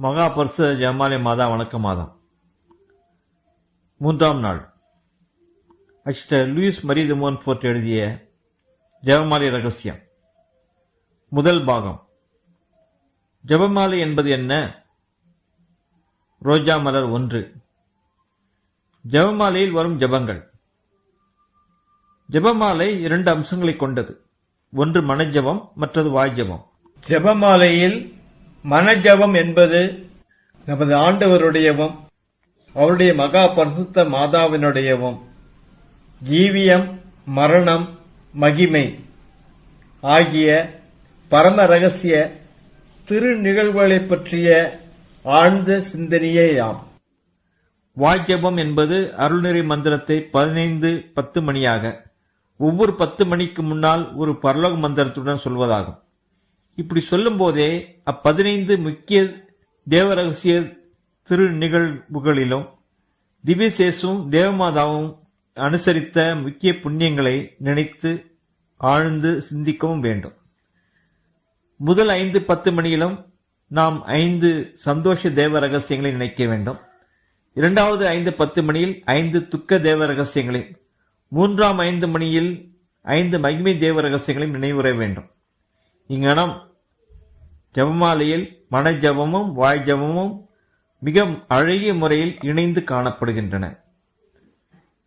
மகா பரிசு ஜமாலி மாதா வணக்க மாதம் மூன்றாம் நாள். அசிஸ்டர் லூயிஸ் மரியதுமோன் போர்ட் எழுதிய ஜெபமாலை ரகசியம். முதல் பாகம். ஜெபமாலை என்பது என்ன? ரோஜா மலர் ஒன்று. ஜெபமாலையில் வரும் ஜெபங்கள். ஜெபமாலை இரண்டு அம்சங்களை கொண்டது. ஒன்று மனஜபம் மற்றது வாய்ஜபம். ஜபமாலையில் மனஜபம் என்பது நமது ஆண்டவருடையவும் அவருடைய மகா பரிசுத்த மாதாவினுடையவும். ஜீவியம் மரணம் மகிமை ஆகிய பரம ரகசிய திரு நிகழ்வுகளைப் பற்றிய ஆழ்ந்த சிந்தனையேயாம். வாய்ஜெபம் என்பது அருள்நெறி மந்திரத்தை பதினைந்து பத்து மணியாக ஒவ்வொரு பத்து மணிக்கு முன்னால் ஒரு பரலோக மந்திரத்துடன் சொல்வதாகும். இப்படி சொல்லும் போதே அப்பதினைந்து முக்கிய தேவரகசிய திரு நிகழ்வுகளிலும் திவ்யசேஷும் தேவமாதாவும் அனுசரித்த முக்கிய புண்ணியங்களை நினைத்து ஆழ்ந்து சிந்திக்கவும் வேண்டும். முதல் ஐந்து பத்து மணியிலும் நாம் ஐந்து சந்தோஷ தேவ ரகசியங்களை நினைக்க வேண்டும். இரண்டாவது ஐந்து பத்து மணியில் ஐந்து துக்க தேவ ரகசியங்களையும் மூன்றாம் ஐந்து மணியில் ஐந்து மகிமை தேவ ரகசியங்களையும் நினைவுற வேண்டும். இங்கனம் ஜபமாலையில் மன வாய்ஜபமும் வாய் மிக அழகிய முறையில் இணைந்து காணப்படுகின்றன.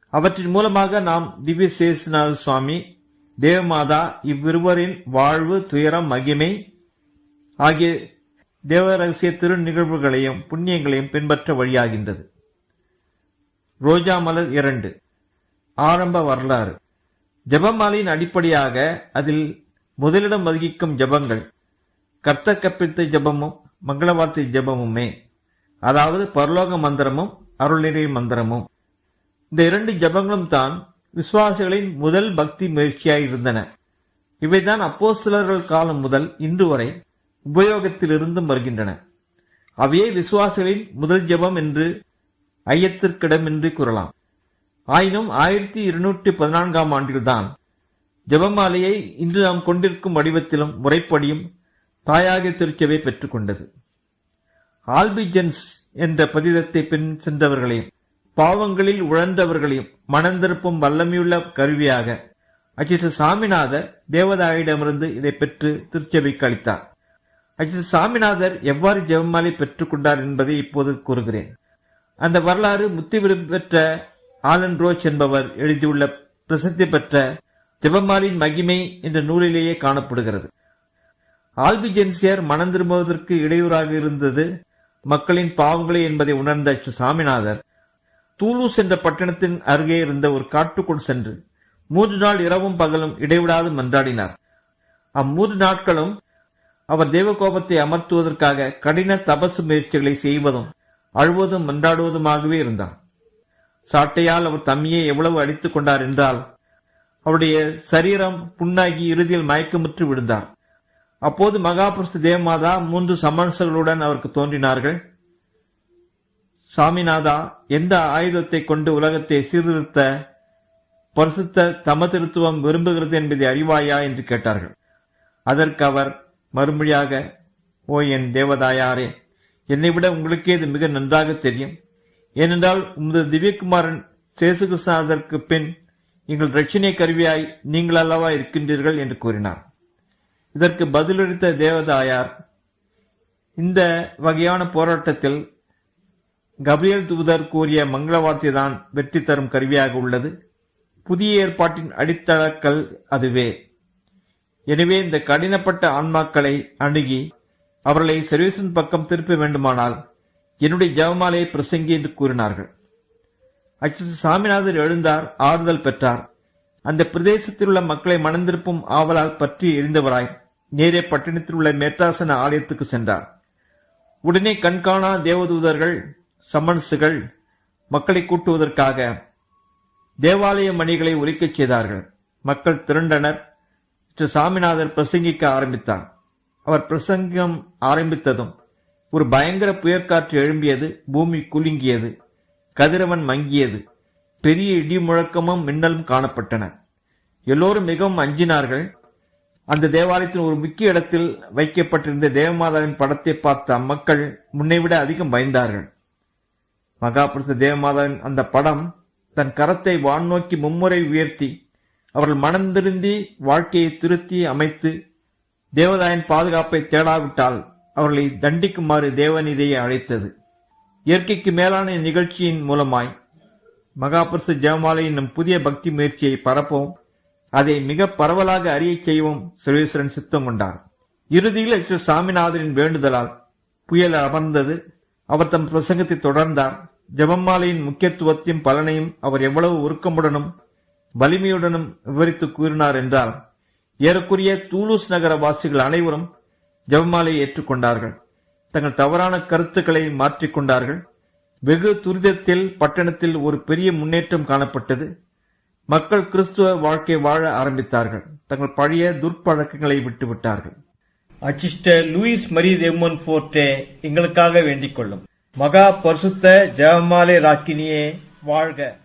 அவற்றின் மூலமாக நாம் திவ்ய சேசுநாத சுவாமி தேவமாதா இவ்விருவரின் வாழ்வு துயரம் மகிமை ஆகிய தேவ ரகசிய திரு நிகழ்வுகளையும் புண்ணியங்களையும் பின்பற்ற வழியாகின்றது. ரோஜா மலர் இரண்டு ஆரம்ப வரலாறு. ஜபமாலையின் அடிப்படையாக அதில் முதலிடம் வகிக்கும் ஜபங்கள் கர்த்த கற்பித்த ஜபமும் மங்களவார்த்தை ஜபமுமே. அதாவது பரலோக மந்திரமும் அருளினை மந்திரமும். இந்த இரண்டு ஜபங்களும் தான் விசுவாசிகளின் முதல் பக்தி முயற்சியாய் இருந்தன. இவைதான் சிலர்கள் காலம் முதல் இன்று வரை உபயோகத்தில் இருந்தும் வருகின்றன. அவையே விசுவாசிகளின் முதல் ஜெபம் என்று ஐயத்திற்கிடமின்றி கூறலாம். ஆயினும் ஆயிரத்தி இருநூற்றி பதினான்காம் ஆண்டில்தான் ஜெபமாலையை இன்று நாம் கொண்டிருக்கும் வடிவத்திலும் முறைப்படியும் தாயாக திருச்சபை பெற்றுக்கொண்டது. ஆல்பிஜென்ஸ் என்ற பதிதத்தை பின் சென்றவர்களையும் பாவங்களில் உழந்தவர்களையும் மனந்திருப்பும் வல்லமையுள்ள கருவியாக அஜித் சாமிநாதர் தேவதாயிடமிருந்து இதை பெற்று திருச்சபைக்கு அளித்தார். அஜித் சாமிநாதர் எவ்வாறு ஜெபமாலை பெற்றுக் கொண்டார் என்பதை இப்போது கூறுகிறேன். அந்த வரலாறு முத்தி பெற்ற ஆலன் ரோச் என்பவர் எழுதியுள்ள பிரசித்தி பெற்ற ஜெபமாலின் மகிமை என்ற நூலிலேயே காணப்படுகிறது. ஆல்பிஜென்சியர் மனம் திரும்புவதற்கு இடையூறாக இருந்தது மக்களின் பாவங்களே என்பதை உணர்ந்த சாமிநாதர். தூலூஸ் என்ற பட்டணத்தின் அருகே இருந்த ஒரு காட்டுக்குள் சென்று மூன்று நாள் இரவும் பகலும் இடைவிடாது மன்றாடினார். அம்மூன்று நாட்களும் அவர் தேவகோபத்தை அமர்த்துவதற்காக கடின தபசு முயற்சிகளை செய்வதும் அழுவதும் மன்றாடுவதுமாகவே இருந்தார். சாட்டையால் அவர் தம்மியை எவ்வளவு அடித்துக் கொண்டார் என்றால் அவருடைய சரீரம் புண்ணாகி இறுதியில் மயக்கமுற்று விழுந்தார். அப்போது மகாபுருஷ தேவமாதா மூன்று சமரசர்களுடன் அவருக்கு தோன்றினார்கள். சாமிநாதா எந்த ஆயுதத்தை கொண்டு உலகத்தை சீர்திருத்த பரிசுத்த தமதிருத்துவம் விரும்புகிறது என்பதை அறிவாயா என்று கேட்டார்கள். அதற்கு அவர் மறுமொழியாக ஓ என் தேவதாயாரே என்னை விட உங்களுக்கே இது மிக நன்றாக தெரியும். ஏனென்றால் உமது திவ்யகுமாரன் சேசுகிருஷ்ணாதற்கு பின் எங்கள் ரட்சணை கருவியாய் நீங்கள் அல்லவா இருக்கின்றீர்கள் என்று கூறினார். இதற்கு பதிலளித்த தேவதாயார் இந்த வகையான போராட்டத்தில் கபிரியல் தூதர் கூறிய மங்கள தான் வெற்றி தரும் கருவியாக உள்ளது. புதிய ஏற்பாட்டின் அடித்தளக்கல் அதுவே. எனவே இந்த கடினப்பட்ட ஆன்மாக்களை அணுகி அவர்களை சர்வீசன் பக்கம் திருப்ப வேண்டுமானால் என்னுடைய ஜெவமாலையை பிரசங்கி என்று கூறினார்கள். அச்சு சாமிநாதர் எழுந்தார் ஆறுதல் பெற்றார். அந்த பிரதேசத்தில் உள்ள மக்களை மணந்திருப்பும் ஆவலால் பற்றி எரிந்தவராய். நேரே பட்டணத்தில் உள்ள மேற்றாசன ஆலயத்துக்கு சென்றார். உடனே கண்காணா தேவதூதர்கள் சம்மன்ஸுகள் மக்களை கூட்டுவதற்காக தேவாலய மணிகளை ஒலிக்கச் செய்தார்கள். மக்கள் திரண்டனர். ஸ்ரீ சாமிநாதர் பிரசங்கிக்க ஆரம்பித்தார். அவர் பிரசங்கம் ஆரம்பித்ததும் ஒரு பயங்கர புயற்காற்று எழும்பியது பூமி குலுங்கியது கதிரவன் மங்கியது பெரிய இடி முழக்கமும் மின்னலும் காணப்பட்டன. எல்லோரும் மிகவும் அஞ்சினார்கள். அந்த தேவாலயத்தின் ஒரு முக்கிய இடத்தில் வைக்கப்பட்டிருந்த தேவமாதாவின் படத்தை பார்த்த மக்கள் முன்னைவிட அதிகம் பயந்தார்கள். மகாபுருஷ தேவமாதாவின் அந்த படம் தன் கரத்தை வான்நோக்கி மும்முறை உயர்த்தி அவர்கள் மனந்திருந்தி வாழ்க்கையை திருத்தி அமைத்து தேவதாயின் பாதுகாப்பை தேடாவிட்டால் அவர்களை தண்டிக்குமாறு தேவநிதியை அழைத்தது. இயற்கைக்கு மேலான நிகழ்ச்சியின் மூலமாய் மகாபுருஷ ஜெயமாலை என்னும் புதிய பக்தி முயற்சியை பரப்பவும் அதை மிக பரவலாக அறியச் செய்யவும் சுரேஸ்வரன் சித்தம் கொண்டார். இறுதியில் எச். சாமிநாதனின் வேண்டுதலால் புயல் அமர்ந்தது. அவர் தம் பிரசங்கத்தை தொடர்ந்தார். ஜெபமாலையின் முக்கியத்துவத்தையும் பலனையும் அவர் எவ்வளவு உருக்கமுடனும் வலிமையுடனும் விவரித்து கூறினார் என்றால் ஏறக்குறைய தூலூஸ் நகர வாசிகள் அனைவரும் ஜெபமாலையை ஏற்றுக்கொண்டார்கள். தங்கள் தவறான கருத்துக்களை மாற்றிக்கொண்டார்கள். வெகு துரிதத்தில் பட்டணத்தில் ஒரு பெரிய முன்னேற்றம் காணப்பட்டது. மக்கள் கிறிஸ்துவ வாழ்க்கை வாழ ஆரம்பித்தார்கள். தங்கள் பழைய துர்ப்பழக்கங்களை விட்டுவிட்டார்கள். அச்சிஸ்டர் லூயிஸ் மரி தெம்மன் போர்ட்டே எங்களுக்காக வேண்டிக் கொள்ளும். மகா பரிசுத்த ஜெபமாலை ராக்கினியே வாழ்க.